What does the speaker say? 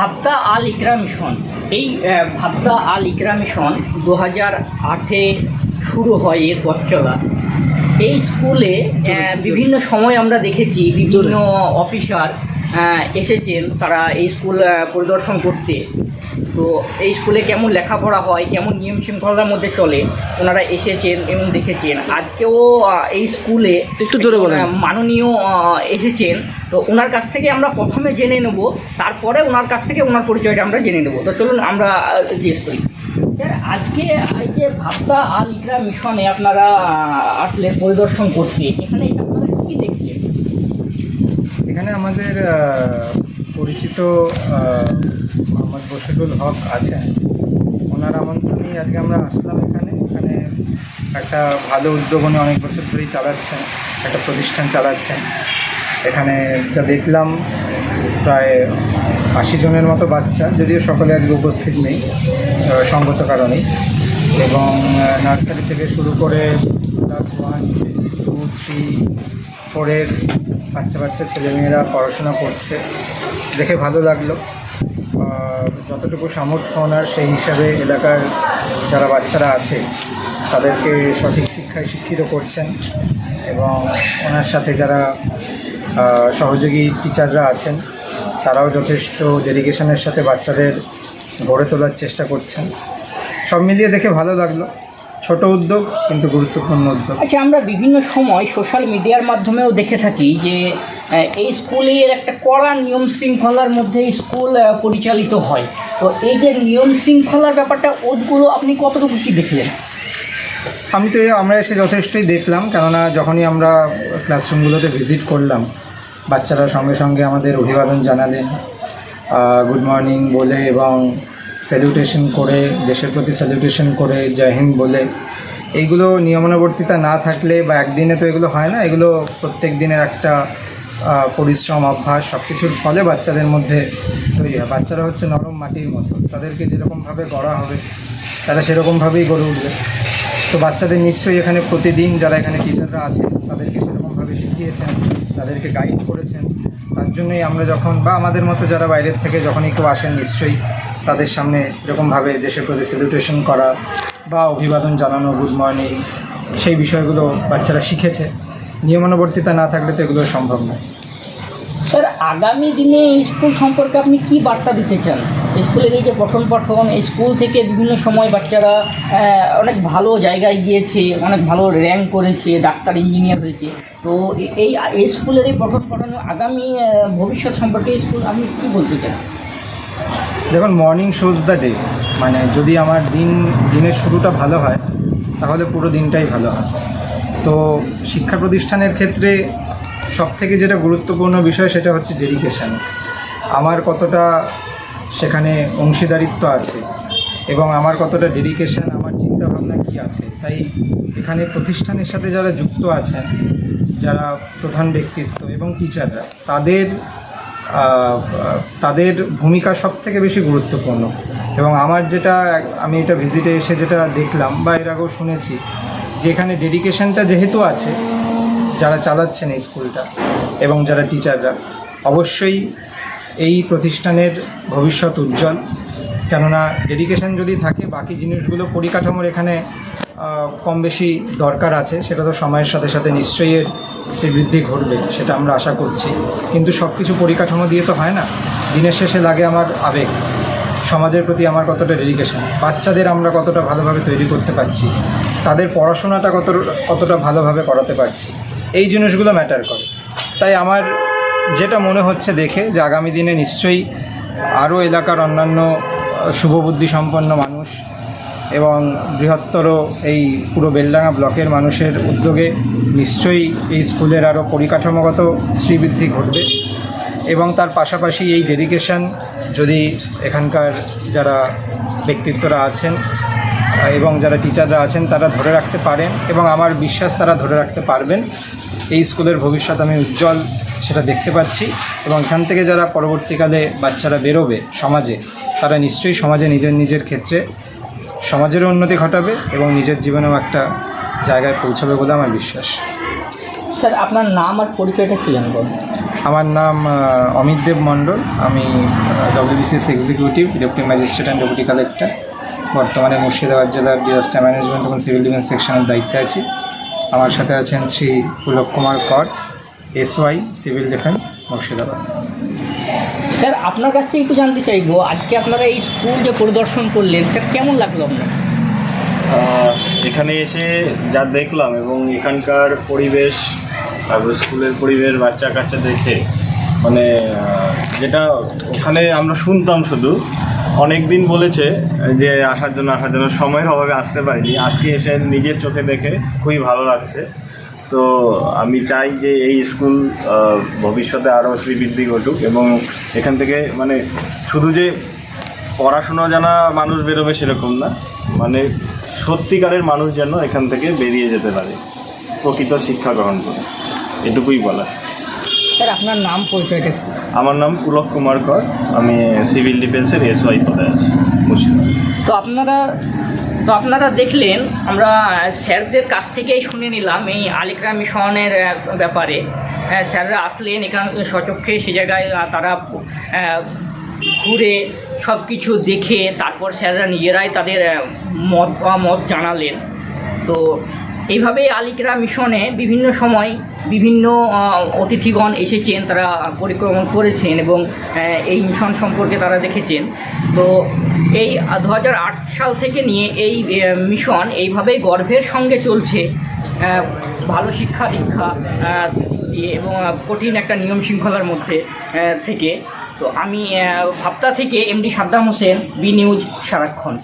ভাবতা আল ইকরা mission এই ভাবতা আল ইকরা mission দু হাজার আটে শুরু হয় এর পথ চলা। এই স্কুলে বিভিন্ন সময় আমরা দেখেছি বিভিন্ন অফিসার এসেছেন তারা এই স্কুল পরিদর্শন করতে। তো এই স্কুলে কেমন লেখাপড়া হয় কেমন নিয়ম শৃঙ্খলার মধ্যে চলে ওনারা এসেছেন এবং দেখেছেন। আজকেও এই স্কুলে একটু জোরে বলেন। মাননীয় এসেছেন। তো ওনার কাছ থেকে আমরা প্রথমে জেনে নেব তারপরে ওনার কাছ থেকে ওনার পরিচয়টা আমরা জেনে নেব। তো চলুন আমরা জিজ্ঞেস করি। স্যার আজকে এই যে ভাবতা আল ইকরা মিশনে আপনারা আসলেন পরিদর্শন করতে এখানে এখানে আমাদের পরিচিত মোহাম্মদ বশিরুল হক আছেন। ওনার আমন্ত্রণেই আজকে আমরা আসলাম এখানে। এখানে একটা ভালো উদ্যোগ উনি অনেক বছর ধরেই চালাচ্ছেন, একটা প্রতিষ্ঠান চালাচ্ছেন। এখানে যা দেখলাম, প্রায় আশি জনের মতো বাচ্চা, যদিও সকলে আজকে উপস্থিত নেই সঙ্গত কারণে। এবং নার্সারি থেকে শুরু করে ক্লাস ওয়ান টু থ্রি ফোরের বাচ্চা বাচ্চা ছেলেমেয়েরা পড়াশোনা করছে, দেখে ভালো লাগল। যতটুকু সামর্থ্য ওনার, সেই হিসাবে এলাকার যারা বাচ্চারা আছে, তাদেরকে সঠিক শিক্ষায় শিক্ষিত করছেন এবং ওনার সাথে যারা সহযোগী টিচাররা আছেন, তারাও যথেষ্ট ডেডিকেশনের সাথে বাচ্চাদের গড়ে তোলার চেষ্টা করছেন। সব মিলিয়ে দেখে ভালো লাগল। ছোট উদ্যোগ কিন্তু গুরুত্বপূর্ণ উদ্যোগ। আচ্ছা আমরা বিভিন্ন সময় সোশ্যাল মিডিয়ার মাধ্যমেও দেখে থাকি যে এই স্কুলের একটা কড়া নিয়ম শৃঙ্খলার মধ্যে স্কুল পরিচালিত হয়। তো এই যে নিয়ম শৃঙ্খলার ব্যাপারটা ওগুলো আপনি কতটুকু কি দেখলেন? আমি তো আমরা এসে যথেষ্টই দেখলাম কেননা যখনই আমরা ক্লাসরুমগুলোতে ভিজিট করলাম বাচ্চারা সঙ্গে সঙ্গে আমাদের অভিবাদন জানালেন গুড মর্নিং বলে এবং স্যালুটেশন করে, দেশের প্রতি স্যালুটেশন করে, জয় হিন্দ বলে। এইগুলো নিয়মানুবর্তিতা না থাকলে বা একদিনে তো এগুলো হয় না, এগুলো প্রত্যেক দিনের একটা পরিশ্রম, অভ্যাস সব কিছুর ফলে বাচ্চাদের মধ্যে তৈরি হয়। বাচ্চারা হচ্ছে নরম মাটির মতো। তাদেরকে যেরকমভাবে গড়া হবে, তারা সেরকমভাবেই গড়ে উঠবে। তো বাচ্চাদের নিশ্চয়ই এখানে প্রতিদিন যারা এখানে টিচাররা আছেন, তাদেরকে সেরকমভাবে শিখিয়েছেন, তাদেরকে গাইড করেছেন। তার জন্যই আমরা যখন বা আমাদের মতো যারা বাইরের থেকে যখনই কেউ আসেন, নিশ্চয়ই তাদের সামনে এরকমভাবে দেশের প্রতি সেলিব্রেশন করা বা অভিবাদন জানানো গুড মর্নিং সেই বিষয়গুলো বাচ্চারা শিখেছে। নিয়মানুবর্তিতা না থাকলে তো এগুলো সম্ভব নয়। স্যার, আগামী দিনে স্কুল সম্পর্কে আপনি কি বার্তা দিতে চান? স্কুলের এই যে পঠন পাঠন স্কুল থেকে বিভিন্ন সময় বাচ্চারা অনেক ভালো জায়গায় গিয়েছে, অনেক ভালো র্যাঙ্ক করেছে, ডাক্তার, ইঞ্জিনিয়ার হয়েছে। তো এই স্কুলের এই পঠন পাঠন আগামী ভবিষ্যৎ সম্পর্কে স্কুল আপনি কী বলতে চান? দেখুন মর্নিং শোজ দ্য ডে মানে যদি আমার দিন, দিনের শুরুটা ভালো হয়, তাহলে পুরো দিনটাই ভালো হয়। তো শিক্ষা প্রতিষ্ঠানের ক্ষেত্রে সব থেকে যেটা গুরুত্বপূর্ণ বিষয়, সেটা হচ্ছে ডেডিকেশান আমার কতটা সেখানে অংশীদারিত্ব আছে, এবং আমার কতটা ডেডিকেশান আমার চিন্তাভাবনা কী আছে। তাই এখানে প্রতিষ্ঠানের সাথে যারা যুক্ত আছেন, যারা প্রধান ব্যক্তিত্ব এবং টিচাররা তাদের তাদের ভূমিকা সব থেকে বেশি গুরুত্বপূর্ণ। এবং আমার যেটা, আমি এটা ভিজিটে এসে যেটা দেখলাম বা এর আগেও শুনেছি, যে এখানে ডেডিকেশনটা যেহেতু আছে, যারা চালাচ্ছেন এই স্কুলটা এবং যারা টিচাররা অবশ্যই এই প্রতিষ্ঠানের ভবিষ্যৎ উজ্জ্বল। কেননা ডেডিকেশন যদি থাকে, বাকি জিনিসগুলো পরিকাঠামোর এখানে কম বেশি দরকার আছে, সেটা তো সময়ের সাথে সাথে নিশ্চয়ই শ্রীবৃদ্ধি ঘটবে, সেটা আমরা আশা করছি। কিন্তু সব কিছু পরিকাঠামো দিয়ে তো হয় না। দিনের শেষে লাগে আমার আবেগ। সমাজের প্রতি আমার কতটা ডেডিকেশন? বাচ্চাদের আমরা কতটা ভালোভাবে তৈরি করতে পারছি? তাদের পড়াশোনাটা কত, কতটা ভালোভাবে করাতে পারছি? এই জিনিসগুলো ম্যাটার করে। তাই আমার যেটা মনে হচ্ছে দেখে যে আগামী দিনে নিশ্চয়ই আরও এলাকার অন্যান্য শুভবুদ্ধি সম্পন্ন মানুষ এবং বৃহত্তর এই পুরো বেলডাঙ্গা ব্লকের মানুষের উদ্যোগে নিশ্চয়ই এই স্কুলের আরও পরিকাঠামোগত শ্রীবৃদ্ধি ঘটবে। এবং তার পাশাপাশি এই ডেডিকেশন যদি এখানকার যারা ব্যক্তিত্বরা আছেন, এবং যারা টিচাররা আছেন, তারা ধরে রাখতে পারেন এবং আমার বিশ্বাস তারা ধরে রাখতে পারবেন। এই স্কুলের ভবিষ্যৎ আমি উজ্জ্বল, সেটা দেখতে পাচ্ছি। এবং এখান থেকে যারা পরবর্তীকালে বাচ্চারা বেরোবে সমাজে, তারা নিশ্চয়ই সমাজে নিজের নিজের ক্ষেত্রে সমাজেরও উন্নতি ঘটাবে এবং নিজের জীবনেও একটা জায়গায় পৌঁছাবে বলে আমার বিশ্বাস। স্যার আপনার নাম আর পরিচয়টা কী জানব আমার নাম অমিত দেব মণ্ডল। আমি WBCS executive deputy magistrate and deputy collector বর্তমানে মুর্শিদাবাদ জেলার ডিজাস্টার ম্যানেজমেন্ট এবং সিভিল ডিফেন্স সেকশনের দায়িত্বে আছি। আমার সাথে আছেন Shri Pulak Kumar Kar SY civil defence Murshidabad. Sir, আপনার কাছ থেকে একটু জানতে চাইব, আজকে আপনারা এই স্কুল যে পরিদর্শন করলেন, স্যার, কেমন লাগল আপনার? এখানে এসে যা দেখলাম এবং এখানকার পরিবেশ, তারপর স্কুলের পরিবেশ বাচ্চা কাচ্চা দেখে মানে যেটা ওখানে আমরা শুনতাম শুধু অনেক দিন বলেছে যে আসার জন্য আসার জন্য, সময়ের অভাবে আসতে পারিনি। আজকে এসে নিজের চোখে দেখে খুবই ভালো লাগছে। তো আমি চাই যে এই স্কুল ভবিষ্যতে আরও শ্রীবৃদ্ধি ঘটুক এবং এখান থেকে মানে শুধু যে পড়াশোনা জানা মানুষ বেরোবে সেরকম না মানে সত্যিকারের মানুষ যেন এখান থেকে বেরিয়ে যেতে পারে প্রকৃত শিক্ষা গ্রহণ করে। এটুকুই বলা স্যার আপনার নাম পরিচয়টা একটু। আমার নাম পুলক কুমার কর আমি সিভিল ডিফেন্সের এসওয়াই পদে আছি তো আপনারা তো আপনারা দেখলেন, আমরা স্যারদের কাছ থেকেই শুনে নিলাম এই আলিকরা মিশনের ব্যাপারে। হ্যাঁ স্যাররা আসলেন, এখান সচক্ষে সে জায়গায় তারা ঘুরে সব কিছু দেখে, তারপর স্যাররা নিজেরাই তাদের মত মত জানালেন। তো এইভাবেই আলিকরা মিশনে বিভিন্ন সময় বিভিন্ন অতিথিগণ এসেছেন, তারা পরিক্রমণ করেছেন এবং এই মিশন সম্পর্কে তারা দেখেছেন। তো এই দু হাজার আট সাল থেকে নিয়ে এই মিশন এইভাবেই গর্ভের সঙ্গে চলছে। ভালো শিক্ষা, দীক্ষা এবং কঠিন একটা নিয়ম শৃঙ্খলার মধ্যে থেকে। তো আমি ভাবতা থেকে MD Saddam Hossain, B news, সারাক্ষণ।